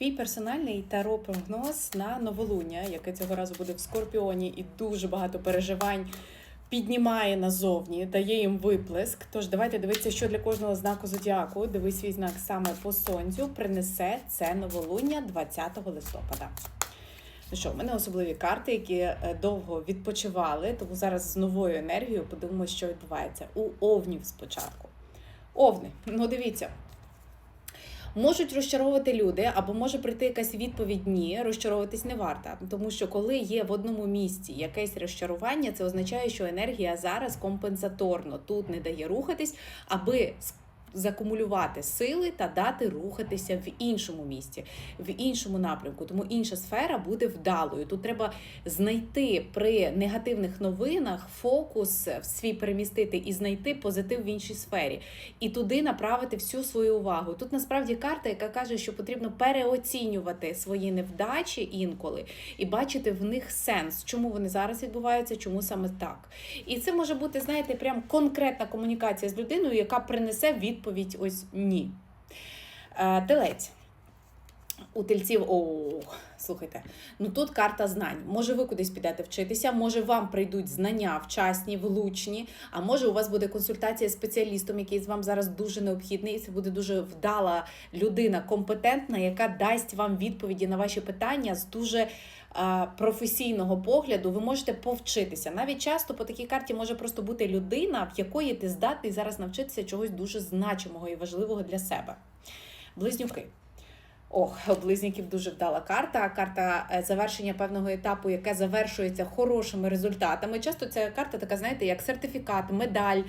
Твій персональний таро-прогноз на новолуння, яке цього разу буде в Скорпіоні, і дуже багато переживань піднімає назовні, дає їм виплеск. Тож давайте дивитися, що для кожного знаку зодіаку, дивись свій знак саме по сонцю, принесе це новолуння 20 листопада. Ну що, в мене особливі карти, які е, довго відпочивали, тому зараз з новою енергією подивимося, що відбувається у Овнів спочатку. Овни, ну дивіться. Можуть розчаровувати люди, або може прийти якась відповідь ні, розчаровуватись не варта, Тому що коли є в одному місці якесь розчарування, це означає, що енергія зараз компенсаторно тут не дає рухатись, аби закумулювати сили та дати рухатися в іншому місці, в іншому напрямку. Тому інша сфера буде вдалою. Тут треба знайти при негативних новинах фокус свій перемістити і знайти позитив в іншій сфері, і туди направити всю свою увагу. Тут насправді карта, яка каже, що потрібно переоцінювати свої невдачі інколи і бачити в них сенс, чому вони зараз відбуваються, чому саме так. І це може бути, знаєте, прям конкретна комунікація з людиною, яка принесе відповідь ось ні. Е, Телець. У тельців, о, слухайте, ну тут карта знань. Може, ви кудись підете вчитися, може вам прийдуть знання вчасні, влучні, а може у вас буде консультація з спеціалістом, який з вам зараз дуже необхідний, і це буде дуже вдала людина, компетентна, яка дасть вам відповіді на ваші питання з дуже професійного погляду. Ви можете повчитися. Навіть часто по такій карті може просто бути людина, в якої ти здатний зараз навчитися чогось дуже значимого і важливого для себе. Близнюки. Ох, у дуже вдала карта. Карта е, завершення певного етапу, яке завершується хорошими результатами. Часто ця карта така, знаєте, як сертифікат, медаль,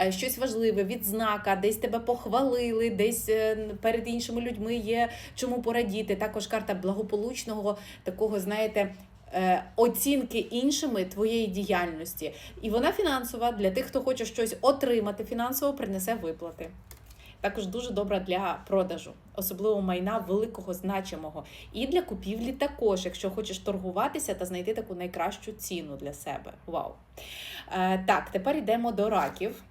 е, щось важливе, відзнака, десь тебе похвалили, десь е, перед іншими людьми є чому порадіти. Також карта благополучного, такого, знаєте. Оцінки іншими твоєї діяльності, і вона фінансова для тих, хто хоче щось отримати фінансово, принесе виплати. Також дуже добра для продажу, особливо майна великого значимого. І для купівлі також, якщо хочеш торгуватися та знайти таку найкращу ціну для себе. Вау! Е, так, тепер йдемо до раків.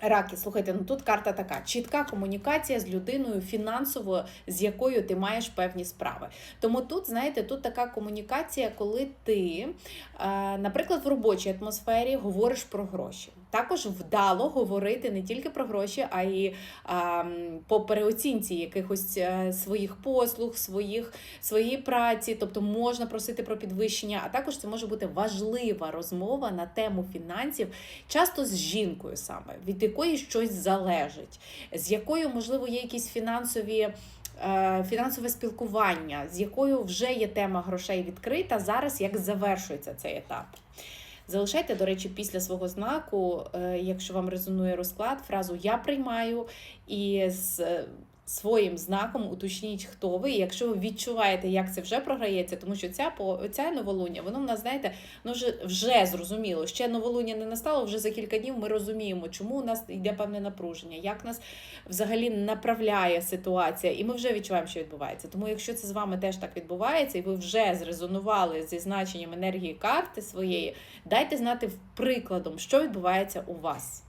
Раки, слухайте, ну тут карта така: чітка комунікація з людиною фінансово, з якою ти маєш певні справи. Тому тут, знаєте, тут така комунікація, коли ти, е, наприклад, в робочій атмосфері говориш про гроші. Також вдало говорити не тільки про гроші, а й а, по переоцінці якихось е, своїх послуг, своїх, своєї праці, тобто можна просити про підвищення, а також це може бути важлива розмова на тему фінансів, часто з жінкою саме, від якої щось залежить, з якою, можливо, є якісь фінансові. е, Фінансове спілкування, з якою вже є тема грошей відкрита, зараз як завершується цей етап. Залишайте, до речі, після свого знаку, е, якщо вам резонує розклад, фразу Я приймаю і з е, своїм знаком уточніть, хто ви. І якщо ви відчуваєте, як це вже програється, тому що ця ця новолуння, воно в нас, знаєте, ну вже, вже зрозуміло. Ще новолуння не настало, вже за кілька днів ми розуміємо, чому у нас йде певне напруження, як нас взагалі направляє ситуація, і ми вже відчуваємо, що відбувається. Тому, якщо це з вами теж так відбувається, і ви вже зрезонували зі значенням енергії карти своєї, дайте знати прикладом, що відбувається у вас.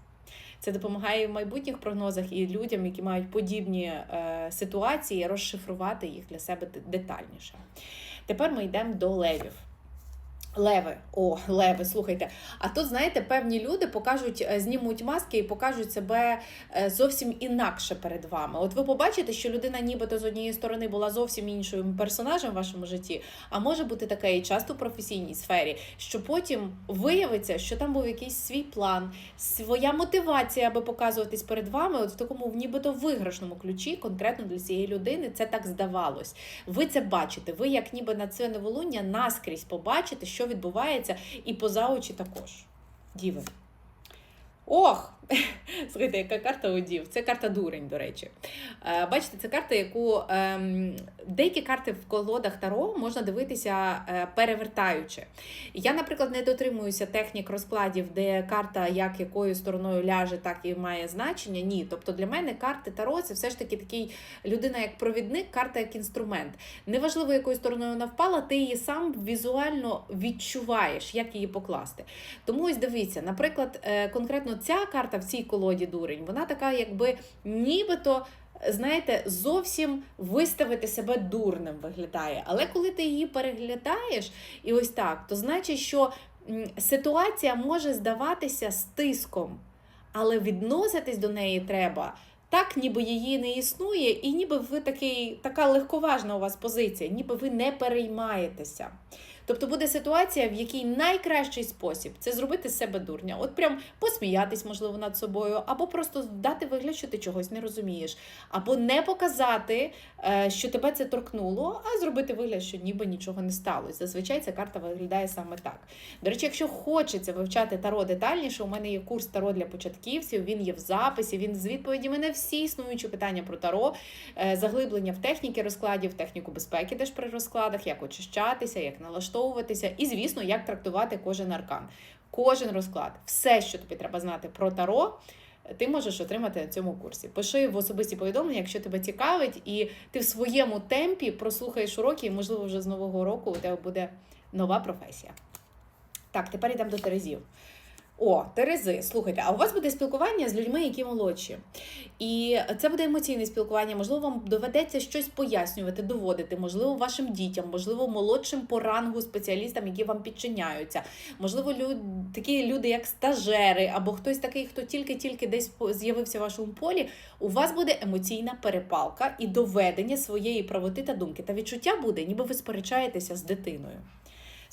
Це допомагає в майбутніх прогнозах і людям, які мають подібні е, ситуації, розшифрувати їх для себе детальніше. Тепер ми йдемо до левів. Леви, о, леви, слухайте. А тут, знаєте, певні люди покажуть, е, знімуть маски і покажуть себе е, зовсім інакше перед вами. От ви побачите, що людина нібито з однієї сторони була зовсім іншим персонажем в вашому житті, а може бути таке і часто в професійній сфері, що потім виявиться, що там був якийсь свій план, своя мотивація, аби показуватись перед вами, от в такому нібито виграшному ключі, конкретно для цієї людини, це так здавалось. Ви це бачите, ви як ніби на це неволуння наскрізь побачите, що відбувається, і поза очі також. Діви. Ох! Слухайте, яка карта у дів? Це карта дурень, до речі. Е, Бачите, це карта, яку ем, деякі карти в колодах Таро можна дивитися е, перевертаючи. Я, наприклад, не дотримуюся технік розкладів, де карта як якою стороною ляже, так і має значення. Ні. Тобто для мене карти Таро це все ж таки такий людина як провідник, карта як інструмент. Неважливо, якою стороною вона впала, ти її сам візуально відчуваєш, як її покласти. Тому ось дивіться, наприклад, е, ця карта в цій колоді дурень, вона така, якби нібито знаєте, зовсім виставити себе дурним виглядає. Але коли ти її переглядаєш, і ось так, то значить, що ситуація може здаватися стиском, але відноситись до неї треба. Так, ніби її не існує, і ніби ви такий, така легковажна у вас позиція, ніби ви не переймаєтеся. Тобто буде ситуація, в якій найкращий спосіб це зробити з себе дурня. От прям посміятись, можливо, над собою, або просто дати вигляд, що ти чогось не розумієш, або не показати, е, що тебе це торкнуло, а зробити вигляд, що ніби нічого не сталося. Зазвичай ця карта виглядає саме так. До речі, якщо хочеться вивчати таро детальніше, у мене є курс таро для початківців. Він є в записі. Він з відповідями на всі існуючі питання про таро, е, заглиблення в техніки розкладів, техніку безпеки, теж при розкладах, як очищатися, як налаштовуватися, і звісно, як трактувати кожен аркан, кожен розклад, все, що тобі треба знати про таро. Ти можеш отримати на цьому курсі. Пиши в особисті повідомлення, якщо тебе цікавить, і ти в своєму темпі прослухаєш уроки, і, можливо, вже з нового року у тебе буде нова професія. Так, тепер йдемо до Терезів. О, Терези, слухайте, а у вас буде спілкування з людьми, які молодші. І це буде емоційне спілкування. Можливо, вам доведеться щось пояснювати, доводити, можливо, вашим дітям, можливо, молодшим по рангу спеціалістам, які вам підчиняються. Можливо, люд... такі люди, як стажери, або хтось такий, хто тільки-тільки десь з'явився в вашому полі. У вас буде емоційна перепалка і доведення своєї правоти та думки. Та відчуття буде, ніби ви сперечаєтеся з дитиною.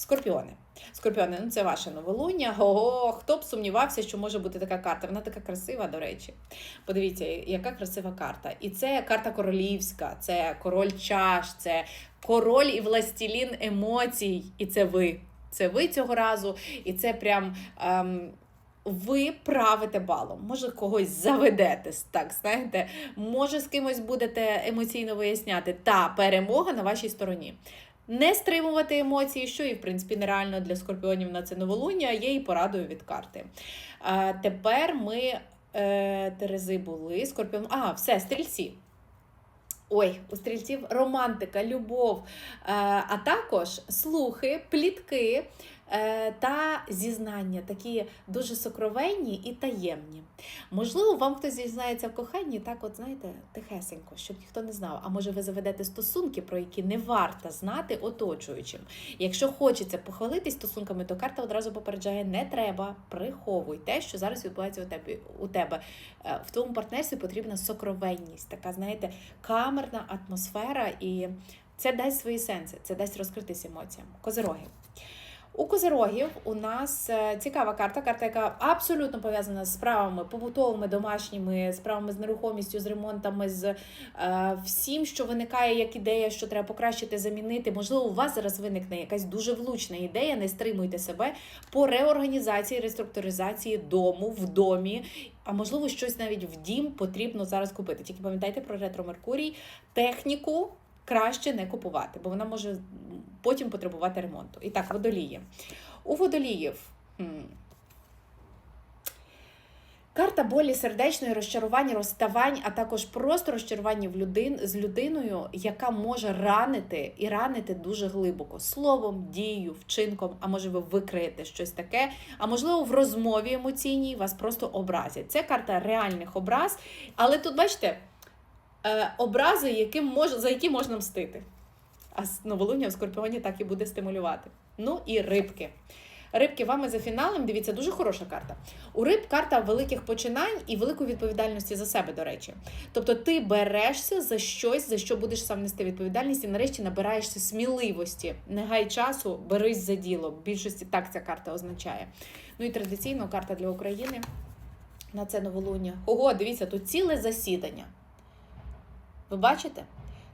Скорпіони. Скорпіони, ну це ваше новолуння. Ого, хто б сумнівався, що може бути така карта. Вона така красива, до речі. Подивіться, яка красива карта. І це карта королівська, це король чаш, це король і властілін емоцій. І це ви. Це ви цього разу, і це прям. Ем, ви правите балом, може когось заведете, так знаєте, може з кимось будете емоційно виясняти. Та перемога на вашій стороні. Не стримувати емоції, що і в принципі нереально для скорпіонів на це новолуння, є і порадою від карти. А, тепер ми е, Терези були, скорпіон. А, все, стрільці. Ой, у стрільців романтика, любов, е, а також слухи, плітки та зізнання, такі дуже сокровенні і таємні. Можливо, вам хтось зізнається в коханні, так, от знаєте, тихесенько, щоб ніхто не знав. А може, ви заведете стосунки, про які не варто знати оточуючим. Якщо хочеться похвалитись стосунками, то карта одразу попереджає: не треба, приховуй те, що зараз відбувається у тебе. У тебе. Е, В твоєму партнерстві потрібна сокровенність, така, знаєте, камерна атмосфера, і це дасть свої сенси, це дасть розкритись емоціям. Козироги. У козирогів у нас е, цікава карта, карта, яка абсолютно пов'язана з справами побутовими, домашніми, справами з нерухомістю, з ремонтами, з е, всім, що виникає як ідея, що треба покращити, замінити. Можливо, у вас зараз виникне якась дуже влучна ідея. Не стримуйте себе по реорганізації, реструктуризації дому в домі. А можливо, щось навіть в дім потрібно зараз купити. Тільки пам'ятайте про ретро Меркурій, техніку краще не купувати, бо вона може потім потребувати ремонту. І так, водолії. У водоліїв. Карта болі сердечної, розчарувань, розставань, а також просто розчарування в людин, з людиною, яка може ранити і ранити дуже глибоко словом, дією, вчинком. А може, ви викриєте щось таке, а можливо, в розмові емоційній вас просто образять. Це карта реальних образ, але тут, бачите, образи, яким мож, за які можна мстити. А новолуння в Скорпіоні так і буде стимулювати. Ну і рибки. Рибки вами за фіналом, дивіться, дуже хороша карта. У риб карта великих починань і великої відповідальності за себе, до речі. Тобто ти берешся за щось, за що будеш сам нести відповідальність, і нарешті набираєшся сміливості. Не гай часу, берись за діло. В більшості так ця карта означає. Ну і традиційно карта для України на це новолуння. Ого, дивіться, тут ціле засідання. Ви бачите?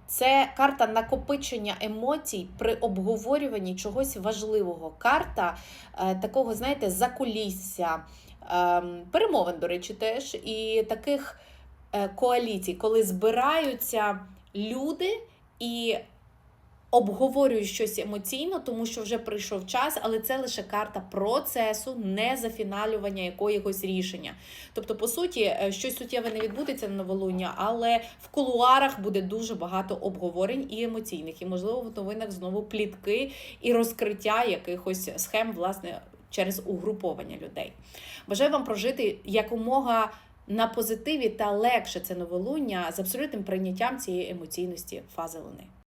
Це карта накопичення емоцій при обговорюванні чогось важливого. Карта е, такого, знаєте, закулісся, е, перемовин, до речі, теж, і таких е, коаліцій, коли збираються люди і обговорюють щось емоційно, тому що вже прийшов час, але це лише карта процесу, не зафіналювання якогось рішення. Тобто, по суті, е, щось суттєве не відбудеться на новолуння, але в кулуарах буде дуже багато обговорень і емоційних, і можливо в новинах знову плітки і розкриття якихось схем, власне, через угруповання людей. Бажаю вам прожити якомога на позитиві та легше це новолуння з абсолютним прийняттям цієї емоційності фази луни.